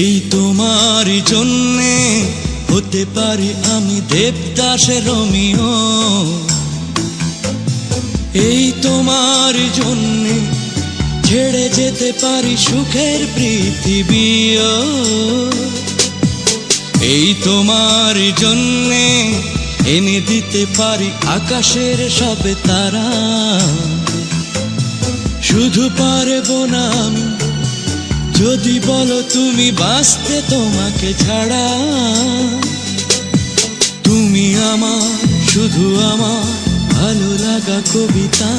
এই তোমার জন্যে হতে পারি আমি দেবদাসের রমিও। এই তোমার জন্যে ছেড়ে যেতে পারি সুখের পৃথিবীও। এই তোমার জন্যে এনে দিতে পারি আকাশের সবে তারা। শুধু পারব না আমি যদি বলো তুমি বাঁচতে তোমাকে ছাড়া তুমি আমার শুধু আমার ভালো লাগা কবিতা।